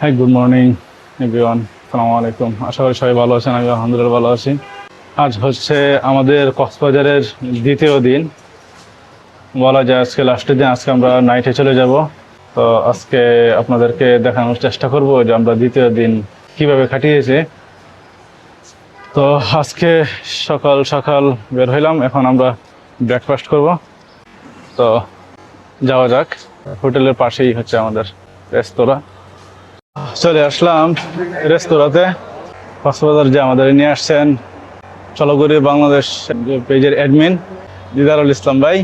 হ্যাঁ good morning everyone সালামু আলাইকুম আশা করি সবাই ভালো আছেন আমি আলহামদুলিল্লাহ ভালো আছি। আজ হচ্ছে আমাদের কক্সবাজারের দ্বিতীয় দিন। বলা যায় আজকে লাস্টের দিন, আজকে আমরা নাইটে চলে যাব। তো আজকে আপনাদেরকে দেখানোর চেষ্টা করব যে আমরা দ্বিতীয় দিন কীভাবে কাটিয়েছি। তো আজকে সকাল সকাল বের হইলাম, এখন আমরা ব্রেকফাস্ট করব। তো যাওয়া যাক, হোটেলের পাশেই হচ্ছে আমাদের রেস্তোরাঁ। চলে আসলাম রেস্তোরাঁতে। কক্সবাজার যে আমাদের নিয়ে আসছেন চলগুড়ি বাংলাদেশ পেজের অ্যাডমিন দিদারুল ইসলাম ভাই।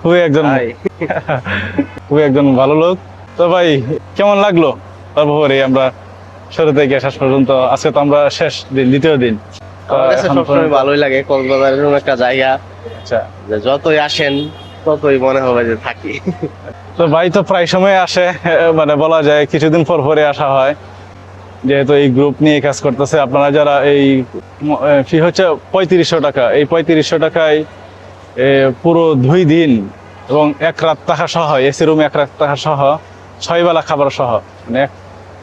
খুবই একজন খুবই একজন ভালো লোক। তো ভাই কেমন লাগল? তারপরে আমরা শুরু থেকে শেষ পর্যন্ত আজকে তো আমরা শেষ দিন দ্বিতীয় দিন। তো আমার কাছে সবসময় ভালোই লাগে কক্সবাজার এরকম একটা জায়গা। আচ্ছা। যতই আসেন ততই মনে হবে যে থাকি। তো ভাই তো প্রায় সময় আসে মানে বলা যায় কিছুদিন পর পরে আসা হয়। যেহেতু এই গ্রুপ নিয়ে কাজ করতেছে, আপনারা যারা এই ফি হচ্ছে পঁয়ত্রিশশো টাকা। এই পঁয়ত্রিশশো টাকায় পুরো দুই দিন এবং এক রাত টাকা সহ, এসি রুমে এক রাত টাকা সহ, ছয় বেলা খাবার সহ মানে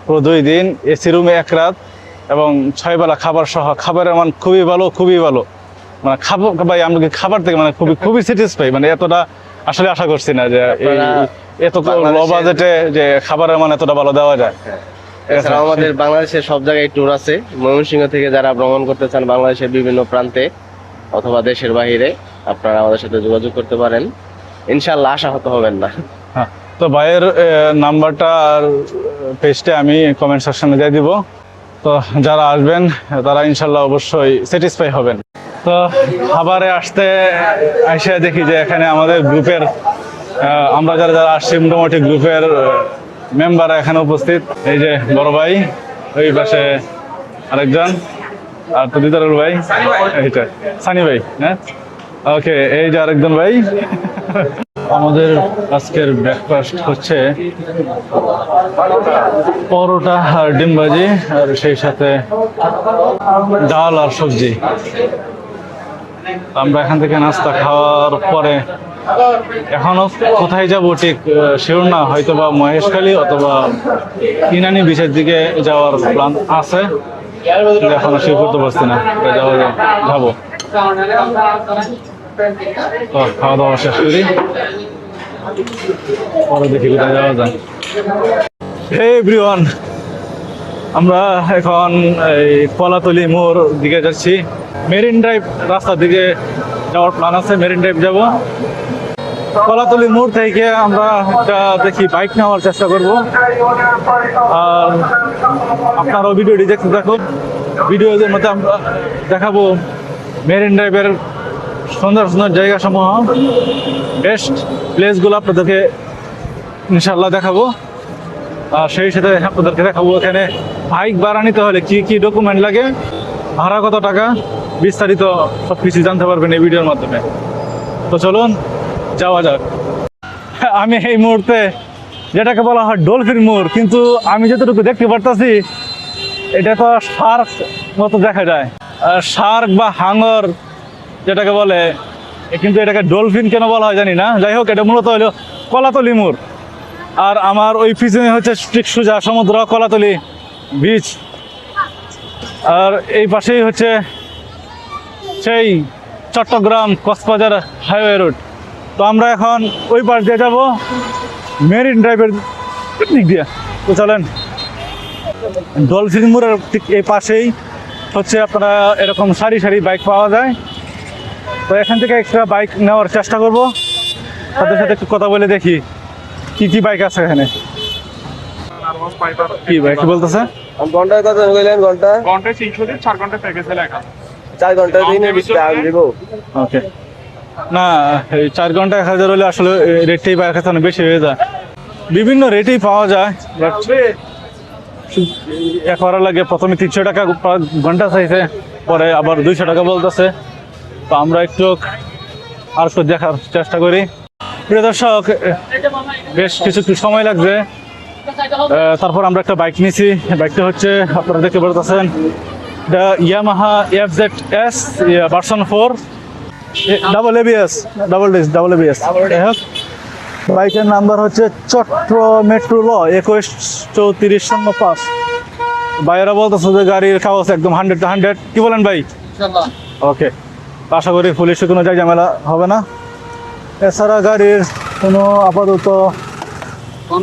পুরো দুই দিন এসি রুমে এক রাত এবং ছয় বেলা খাবার সহ। খাবারের মান খুবই ভালো খুবই ভালো। মানে খাব ভাই আমরা খাবার থেকে মানে খুবই খুবই স্যাটিসফাই মানে এতটা আসলে আশা করছি না যে এত লো বাজেটে যে খাবারের মান এতটা ভালো দেওয়া যায়। এছাড়াও আমাদের বাংলাদেশের সব জায়গায় ট্যুর আছে। ময়মনসিংহ থেকে যারা ভ্রমণ করতে চান বাংলাদেশের বিভিন্ন প্রান্তে অথবা দেশের বাইরে আপনারা আমাদের সাথে যোগাযোগ করতে পারেন। ইনশাল্লাহ আশা হতে হবেন না। হ্যাঁ, তো ভাইয়ের নাম্বারটা আর পেজটা আমি কমেন্ট সেকশনে দিয়ে দিব। তো যারা আসবেন তারা ইনশাল্লাহ অবশ্যই স্যাটিসফাই হবেন। তো খাবারে আসতে, এসে দেখি যে এখানে আমাদের গ্রুপের আমরা যারা যারা আসছি, মোটামুটি গ্রুপের মেম্বার এখানে উপস্থিত। এই যে বড় ভাই, ওই পাশে আরেকজন। আর তো দিদারুল ভাই, এইটা, সানি ভাই হ্যাঁ? ওকে, এই যে আরেকজন ভাই। আমাদের আজকের ব্রেকফাস্ট হচ্ছে পরোটা আর ডিম ভাজি, আর সেই সাথে ডাল আর সবজি। আমরা এখান থেকে নাস্তা খাওয়ার পরে এখনও কোথায় যাব ঠিক শিওর না হয়তো বা মহেশখালী অথবা ইনানি বিচের দিকে যাওয়ার প্ল্যান আছে। এখনও শিওর করতে পারছি না যাওয়া যাব। তো খাওয়া দাওয়া শেষ করি। পরে দেখি কোথায় যাওয়া যায়। হে এভরিওয়ান আমরা এখন এই কলাতলি মোড় দিকে যাচ্ছি। মেরিন ড্রাইভ রাস্তার দিকে যাওয়ার প্ল্যান আছে মেরিন ড্রাইভ যাব। কলাতলি মোড় থেকে আমরা একটা দেখি বাইক নেওয়ার চেষ্টা করব। আর আপনারাও ভিডিওটি দেখতে থাকুন। ভিডিওদের মধ্যে আমরা দেখাবো মেরিন ড্রাইভের সুন্দর সুন্দর জায়গা সমূহ বেস্ট প্লেসগুলো আপনাদেরকে ইনশাল্লাহ দেখাবো। আর সেই সাথে আপনাদেরকে দেখাবো এখানে বাইক ভাড়া নিতে হলে কি কি ডকুমেন্ট লাগে? ভাড়া কত টাকা? বিস্তারিত সব কিছু জানতে পারবেন এই ভিডিওর মাধ্যমে। তো চলুন, যাওয়া যাক। আমি এই মুহূর্তে যেটাকে বলা হয় ডলফিন মোড়, কিন্তু আমি যতটুকু দেখতে পারতাছি, এটা তো শার্ক মতো দেখা যায়। শার্ক বা হাঙর যেটাকে বলে কিন্তু এটাকে ডলফিন কেন বলা হয় জানি না। যাই হোক, এটা মূলত হলো কলাতলি মোড়। আর আমার ওই পিছনে হচ্ছে ঠিক সোজা সমুদ্র, কলাতলি বিচ আর এই পাশেই হচ্ছে সেই চট্টগ্রাম কক্সবাজার হাইওয়ে রোড। তো আমরা এখন ওই পাশ দিয়ে যাব মেরিন ড্রাইভের দিক দিয়ে। তো চলেন ডলফিন মোড়ের ঠিক এই পাশেই হচ্ছে আপনারা এরকম সারি সারি বাইক পাওয়া যায়। তো এখান থেকে একটা বাইক নেওয়ার চেষ্টা করব। তাদের সাথে একটু কথা বলে দেখি কি কি বাইক আছে এখানে। কি বাইক কি বলতেছে? ঘন্টায় কত ঘণ্টা? ঘন্টায় তিনশো দিন চার ঘণ্টা প্যাকেজে লেখা। চার ঘণ্টা দিনে দিব ওকে না এই চার ঘণ্টা এক হাজার হলে আসলে রেটটাই বাইরের কাছে অনেক বেশি হয়ে যায়। বিভিন্ন রেটেই পাওয়া যায় বাট এক করা লাগে প্রথমে তিনশো টাকা ঘণ্টা চাইছে পরে আবার দুইশো টাকা বলতেছে। তো আমরা একটু আর একটু দেখার চেষ্টা করি। প্রিয় দর্শক বেশ কিছু একটু সময় লাগছে। আহ, তারপর আমরা একটা বাইক নিয়েছি বাইকটা হচ্ছে আপনারা দেখতে পারতেছেন the Yamaha F Z S version four double ABS double disc double ABS যাই বাইকের নাম্বার হচ্ছে চট্ট মেট্রো ল একুশ চৌত্রিশ শূন্য পাঁচ। ভাইয়েরা বলতেছে যে গাড়ির কাগজ একদম হান্ড্রেড টু হান্ড্রেড কি বলেন ভাই? ওকে আশা করি পুলিশে কোনো জায়গা ঝামেলা হবে না। এছাড়া গাড়ির কোনো আপাতত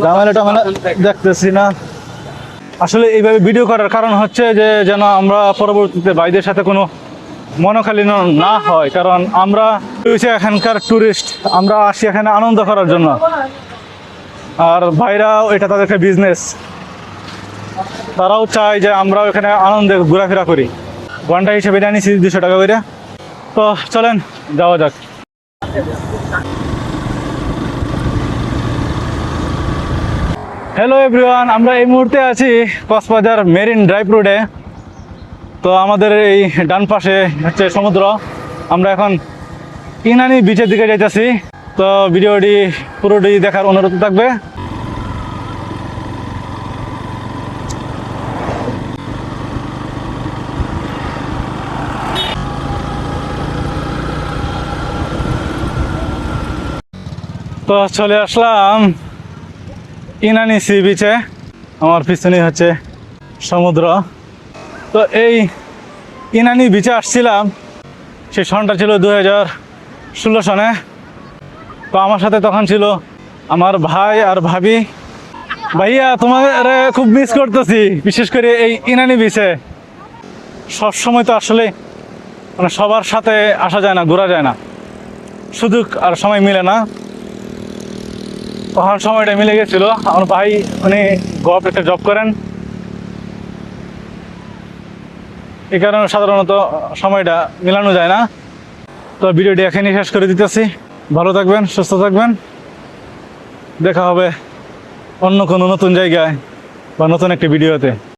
ঝামেলা টামেলা দেখতেছি না। আসলে এইভাবে ভিডিও করার কারণ হচ্ছে যে, যেন আমরা পরবর্তীতে ভাইদের সাথে কোনো মনোখালীন না হয়। কারণ আমরা এখানকার ট্যুরিস্ট আমরা আসি এখানে আনন্দ করার জন্য। আর ভাইরাও এটা তাদের একটা বিজনেস তারাও চায় যে আমরাও এখানে আনন্দে ঘোরাফেরা করি। ঘণ্টা হিসেবে নিচ্ছি দুশো টাকা করে। তো চলেন, যাওয়া যাক। হ্যালো এভরিওয়ান আমরা এই মুহূর্তে আছি কক্সবাজার মেরিন ড্রাইভ রোডে। তো আমাদের এই ডান পাশে হচ্ছে সমুদ্র। আমরা এখন ইনানি বিচের দিকে যাইতেছি। তো ভিডিওটি পুরোটি দেখার অনুরোধ থাকবে। তো চলে আসলাম। ইনানি সি বিচে আমার পিছনে হচ্ছে সমুদ্র। তো এই ইনানি বিচে আসছিলাম সেই সনটা ছিল দু হাজার ষোলো সনে। তো আমার সাথে তখন ছিল আমার ভাই আর ভাবি। ভাইয়া তোমার খুব মিস করতেছি, বিশেষ করে এই ইনানি বিচে সবসময় তো আসলে মানে সবার সাথে আসা যায় না, ঘোরা যায় না। সুযোগ আর সময় মিলে না। তখন সময়টা মিলে গেছিল। আমার ভাই, উনি গভ একটা জব করেন। এই কারণে সাধারণত সময়টা মিলানো যায় না। তো ভিডিওটি এখানেই শেষ করে দিতেছি। ভালো থাকবেন, সুস্থ থাকবেন। দেখা হবে অন্য কোনো নতুন জায়গায় বা নতুন একটি ভিডিওতে।